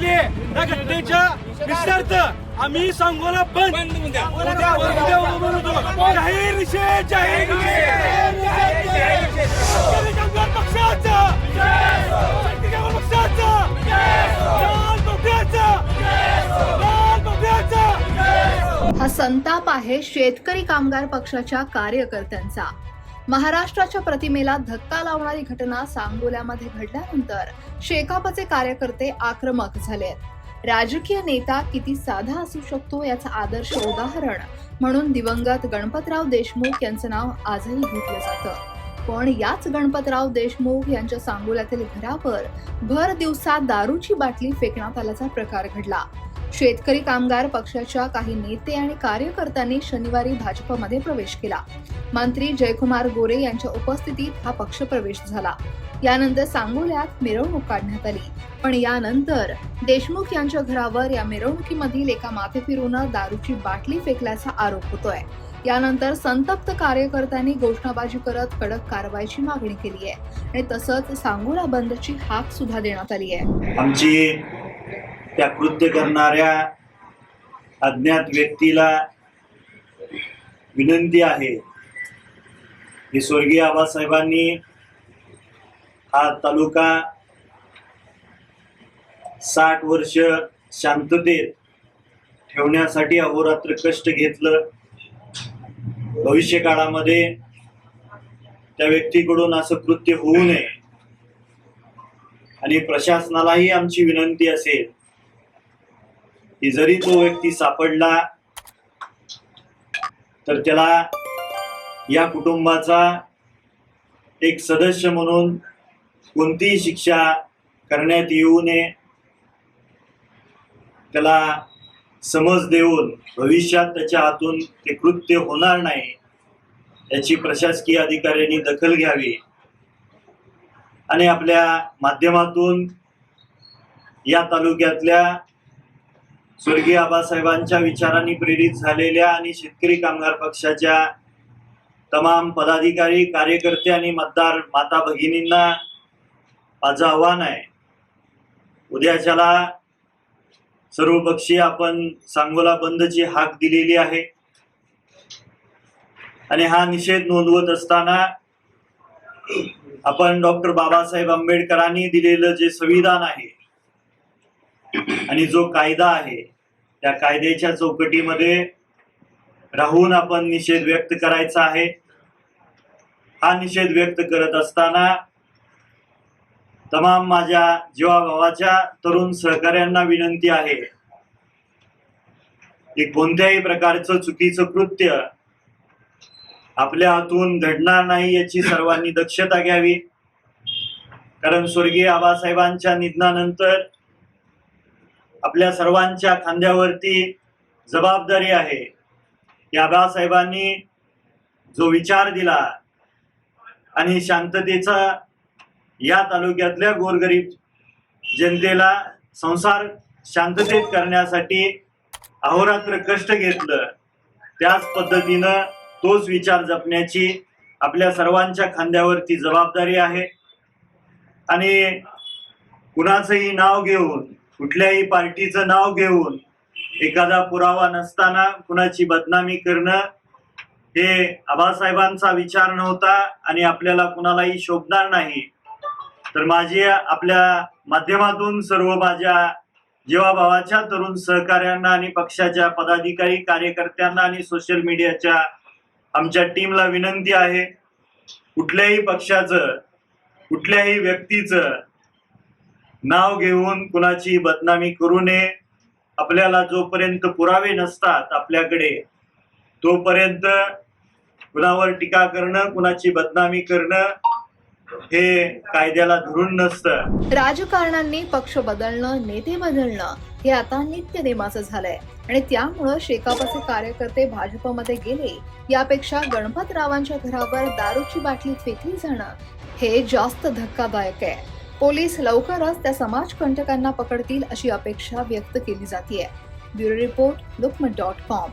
घडली त्या घटनेच्या निषेधार्थ आम्ही सांगोला बंद. जाहीर निषेध जाहीर पक्षाचा हा संताप आहे शेतकरी कामगार पक्षाच्या कार्यकर्त्यांचा. महाराष्ट्राच्या प्रतिमेला धक्का लावणारी घटना सांगोल्यामध्ये घडल्यानंतर शेकापचे कार्यकर्ते आक्रमक झालेत. राजकीय नेता किती साधा असू शकतो याचं आदर्श उदाहरण म्हणून दिवंगत गणपतराव देशमुख यांचं नाव आजही घेतलं जातं. पण याच गणपतराव देशमुख यांच्या सांगोल्यातील घरावर भर दिवसात दारूची बाटली फेकण्यात आल्याचा प्रकार घडला. शेतकरी कामगार पक्षाच्या काही नेते आणि कार्यकर्त्यांनी शनिवारी भाजपमध्ये प्रवेश केला. मंत्री जयकुमार गोरे यांच्या उपस्थितीत हा पक्ष प्रवेश झाला. यानंतर सांगोल्यात मिरवणूक काढण्यात आली. पण यानंतर देशमुख यांच्या घरावर या मिरवणुकीमधील एका माथेफिरूनं दारूची बाटली फेकल्याचा आरोप होतोय. यानंतर संतप्त कार्यकर्त्यांनी घोषणाबाजी करत कडक कारवाईची मागणी केली आहे. आणि तसंच सांगोला बंदची हाक सुद्धा देण्यात आली आहे. आमची त्या कृत्य करणाऱ्या अज्ञात व्यक्तीला विनंती आहे. की स्वर्गीय आबासाहेबांनी हा तालुका साठ वर्ष शांततेत ठेवण्यासाठी अहोरात्र कष्ट घेतलं. भविष्य काळामध्ये त्या व्यक्तीकडून असं कृत्य होऊ नये. आणि प्रशासनालाही आमची विनंती असेल की जरी तो व्यक्ती सापडला तर त्याला या कुटुंबाचा एक सदस्य म्हणून कोणतीही शिक्षा करण्यात येऊ नये. त्याला समज देऊन भविष्यात त्याच्या हातून ते कृत्य होणार नाही याची प्रशासकीय अधिकाऱ्यांनी दखल घ्यावी आणि आपल्या माध्यमातून या तालुक्यातल्या स्वर्गीय आबासाहेबांच्या विचारांनी प्रेरित झालेल्या आणि शेतकरी कामगार पक्षाच्या तमाम पदाधिकारी कार्यकर्ते आणि मतदार माता भगिनींना माझं आव्हान आहे. उद्याच्याला सर्वपक्षीय आपण सांगोला बंदची हाक दिलेली आहे आणि हा निषेध नोंदवत असताना आपण डॉक्टर बाबासाहेब आंबेडकरांनी दिलेलं जे संविधान आहे आणि जो कायदा आहे त्या कायद्याच्या चौकटीमध्ये राहून आपण निषेध व्यक्त करायचा आहे. हा निषेध व्यक्त करत असताना तमाम माझ्या जीवाभावाच्या तरुण सहकाऱ्यांना विनंती आहे. की कोणत्याही प्रकारचं चुकीचं कृत्य आपल्या हातून घडणार नाही याची सर्वांनी दक्षता घ्यावी. कारण स्वर्गीय आबासाहेबांच्या निधनानंतर आपल्या सर्वांच्या खांद्यावरती जबाबदारी आहे. की आबासाहेबांनी जो विचार दिला आणि शांततेचा या तालुक्यातल्या गोरगरीब जनतेला संसार शांततेत करण्यासाठी अहोरात्र कष्ट घेतलं. त्याच पद्धतीनं तोच विचार जपण्याची आपल्या सर्वांच्या खांद्यावरती जबाबदारी आहे. आणि कुणाचंही नाव घेऊन कुठल्याही पार्टीचं नाव घेऊन एखादा पुरावा नसताना कुणाची बदनामी करणं हे आबासाहेबांचा विचार नव्हता आणि आपल्याला कुणालाही शोभणार नाही. तर माझी आपल्या माध्यमातून सर्व माझ्या जीवाभावाच्या तरुण सहकाऱ्यांना आणि पक्षाच्या पदाधिकारी कार्यकर्त्यांना आणि सोशल मीडियाच्या आमच्या टीमला विनंती आहे कुठल्याही पक्षाचं कुठल्याही व्यक्तीचं नाव घेऊन कुणाची बदनामी करू नये. आपल्याला जोपर्यंत पुरावे नसतात आपल्याकडे तोपर्यंत कुणावर टीका करणं कुणाची बदनामी करणं हे कायद्याला धरून नसतं. राजकारण्यांनी पक्ष बदलणं नेते बदलणं हे आता नित्य नेमाचं झालंय. आणि त्यामुळं शेकापचे कार्यकर्ते भाजपमध्ये गेले. यापेक्षा गणपतरावांच्या घरावर दारूची बाटली फेकली जाणं हे जास्त धक्कादायक आहे. पोलीस लवकरच त्या समाजकंटकांना पकडतील अशी अपेक्षा व्यक्त केली जाते bureau report Lokmat dot com.